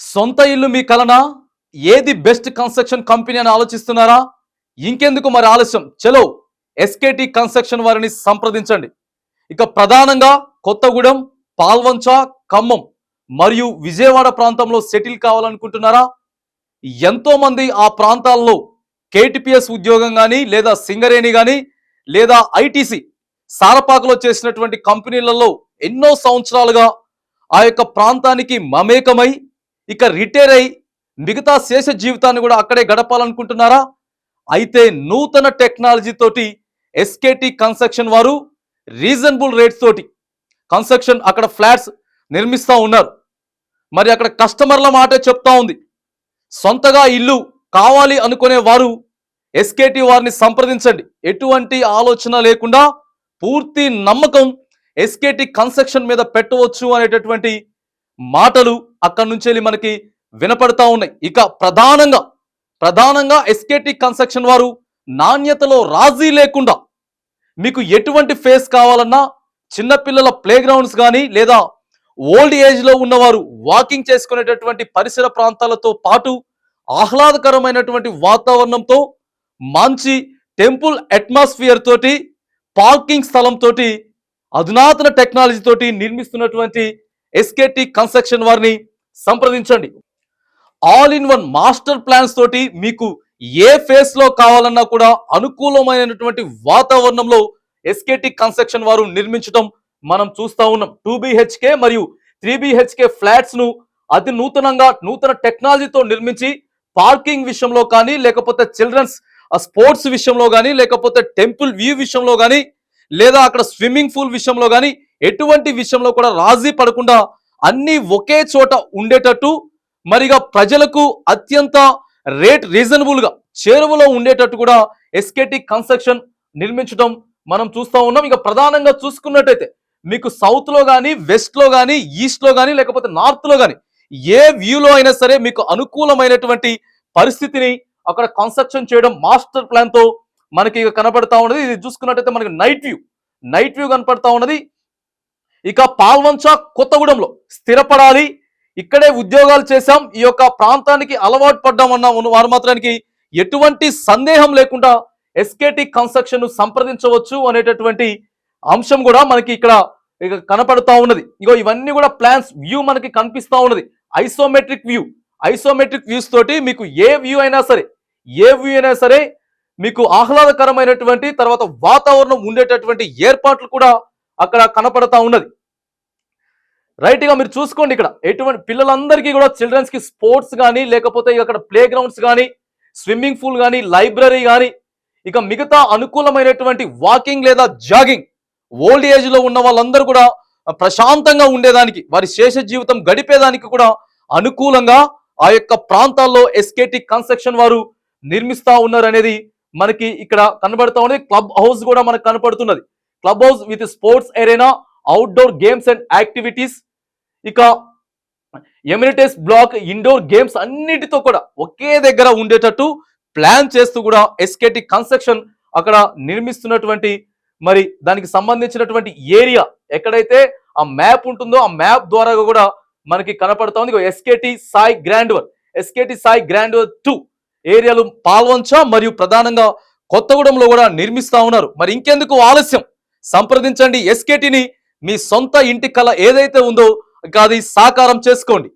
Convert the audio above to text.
సొంత ఇల్లు మీ కలనా? ఏది బెస్ట్ కన్స్ట్రక్షన్ కంపెనీ అని ఆలోచిస్తున్నారా? ఇంకెందుకు మరి ఆలస్యం? చలో ఎస్కేటి కన్స్ట్రక్షన్ వారిని సంప్రదించండి. ఇక ప్రధానంగా కొత్తగూడెం పాల్వంచ ఖమ్మం మరియు విజయవాడ ప్రాంతంలో సెటిల్ కావాలనుకుంటున్నారా? ఎంతోమంది ఆ ప్రాంతాల్లో కేటీపీఎస్ ఉద్యోగం కానీ లేదా సింగరేణి కానీ లేదా ఐటీసీ సారపాకలో చేసినటువంటి కంపెనీలలో ఎన్నో సంవత్సరాలుగా ఆ యొక్క ప్రాంతానికి మమేకమై ఇక రిటైర్ అయి మిగతా శేష జీవితాన్ని కూడా అక్కడే గడపాలనుకుంటున్నారా? అయితే నూతన టెక్నాలజీ తోటి ఎస్కేటి కన్స్ట్రక్షన్ వారు రీజనబుల్ రేట్స్ తోటి కన్స్ట్రక్షన్ అక్కడ ఫ్లాట్స్ నిర్మిస్తూ ఉన్నారు. మరి అక్కడ కస్టమర్ల మాటే చెప్తా ఉంది. సొంతగా ఇల్లు కావాలి అనుకునే వారు ఎస్కేటి వారిని సంప్రదించండి. ఎటువంటి ఆలోచన లేకుండా పూర్తి నమ్మకం ఎస్కేటి కన్స్ట్రక్షన్ మీద పెట్టవచ్చు అనేటటువంటి మాటలు అక్కడి నుంచి వెళ్ళి మనకి వినపడతా ఉన్నాయి. ఇక ప్రధానంగా ప్రధానంగా ఎస్కేటి కన్స్ట్రక్షన్ వారు నాణ్యతలో రాజీ లేకుండా మీకు ఎటువంటి ఫేస్ కావాలన్నా చిన్నపిల్లల ప్లే గ్రౌండ్స్ కానీ లేదా ఓల్డ్ ఏజ్లో ఉన్నవారు వాకింగ్ చేసుకునేటటువంటి పరిసర ప్రాంతాలతో పాటు ఆహ్లాదకరమైనటువంటి వాతావరణంతో మంచి టెంపుల్ అట్మాస్ఫియర్ తోటి పార్కింగ్ స్థలంతో అధునాతన టెక్నాలజీ తోటి నిర్మిస్తున్నటువంటి ఎస్కేటి కన్స్ట్రక్షన్ వారిని సంప్రదించండి. All in one master plans తోటి మీకు ఏ ఫేస్లో కావాలన్నా కూడా అనుకూలమైనటువంటి వాతావరణంలో ఎస్కేటి కన్స్ట్రక్షన్ వారు నిర్మించడం మనం చూస్తా ఉన్నాం. టూ బిహెచ్కే మరియు త్రీ బిహెచ్కే ఫ్లాట్స్ను అతి నూతనంగా నూతన టెక్నాలజీతో నిర్మించి పార్కింగ్ విషయంలో కానీ లేకపోతే చిల్డ్రన్స్ స్పోర్ట్స్ విషయంలో కానీ లేకపోతే టెంపుల్ వ్యూ విషయంలో కానీ లేదా అక్కడ స్విమ్మింగ్ పూల్ విషయంలో కానీ ఎటువంటి విషయంలో కూడా రాజీ పడకుండా అన్ని ఒకే చోట ఉండేటట్టు మరిగా ప్రజలకు అత్యంత రేట్ రీజనబుల్గా చేరువలో ఉండేటట్టు కూడా ఎస్కేటి కన్స్ట్రక్షన్ నిర్మించడం మనం చూస్తా ఉన్నాం. ఇక ప్రధానంగా చూసుకున్నట్టయితే మీకు సౌత్లో కానీ వెస్ట్లో కానీ ఈస్ట్లో కానీ లేకపోతే నార్త్లో కానీ ఏ వ్యూలో అయినా సరే మీకు అనుకూలమైనటువంటి పరిస్థితిని అక్కడ కన్స్ట్రక్షన్ చేయడం మాస్టర్ ప్లాన్తో మనకి ఇక కనపడతా ఉన్నది. ఇది చూసుకున్నట్టయితే మనకి నైట్ వ్యూ నైట్ వ్యూ కనపడతా ఉన్నది. ఇక పాల్వంచ కొత్తగూడెంలో స్థిరపడాలి. ఇక్కడే ఉద్యోగాలు చేశాం. ఈ యొక్క ప్రాంతానికి అలవాటు పడ్డాం ఉన్న వారు మాత్రానికి ఎటువంటి సందేహం లేకుండా ఎస్కేటి కన్స్ట్రక్షన్ను సంప్రదించవచ్చు అనేటటువంటి అంశం కూడా మనకి ఇక్కడ ఇక కనపడుతూ ఉన్నది. ఇగో ఇవన్నీ కూడా ప్లాన్స్ వ్యూ మనకి కనిపిస్తూ ఉన్నది. Isometric view. ఐసోమెట్రిక్ వ్యూస్ తోటి మీకు ఏ వ్యూ అయినా సరే ఏ వ్యూ అయినా సరే మీకు ఆహ్లాదకరమైనటువంటి తర్వాత వాతావరణం ఉండేటటువంటి ఏర్పాట్లు కూడా అక్కడ కనపడతా ఉన్నది. రైట్గా మీరు చూసుకోండి ఇక్కడ. ఎటువంటి పిల్లలందరికీ కూడా చిల్డ్రన్స్కి స్పోర్ట్స్ కానీ లేకపోతే అక్కడ ప్లే గ్రౌండ్స్ కానీ స్విమ్మింగ్ పూల్ కానీ లైబ్రరీ కానీ ఇక మిగతా అనుకూలమైనటువంటి వాకింగ్ లేదా జాగింగ్ ఓల్డ్ ఏజ్లో ఉన్న వాళ్ళందరూ కూడా ప్రశాంతంగా ఉండేదానికి వారి శేష జీవితం గడిపేదానికి కూడా అనుకూలంగా ఆ యొక్క ప్రాంతాల్లో ఎస్కేటి కన్స్ట్రక్షన్ వారు నిర్మిస్తా ఉన్నారనేది మనకి ఇక్కడ కనబడతా ఉన్నది. క్లబ్ హౌస్ కూడా మనకు కనపడుతున్నది. Club house with sports arena outdoor games and activities ఇక ఎమ్యూనిటీస్ బ్లాక్ ఇండోర్ గేమ్స్ అన్నిటితో కూడా ఒకే దగ్గర ఉండేటట్టు ప్లాన్ చేస్తూ కూడా ఎస్కేటి కన్స్ట్రక్షన్ అక్కడ నిర్మిస్తున్నటువంటి మరి దానికి సంబంధించినటువంటి ఏరియా ఎక్కడైతే ఆ మ్యాప్ ఉంటుందో ఆ మ్యాప్ ద్వారా కూడా మనకి కనపడతా ఉంది. SKT Sai grandeur SKT Sai grandeur two ఏరియాలు పాల్వంచ మరియు ప్రధానంగా కొత్తగూడెంలో కూడా నిర్మిస్తా ఉన్నారు. మరి ఇంకెందుకు ఆలస్యం? సంప్రదించండి. ఎస్కేటిని మీ సొంత ఇంటి కళ ఏదైతే ఉందో ఇక అది సాకారం చేసుకోండి.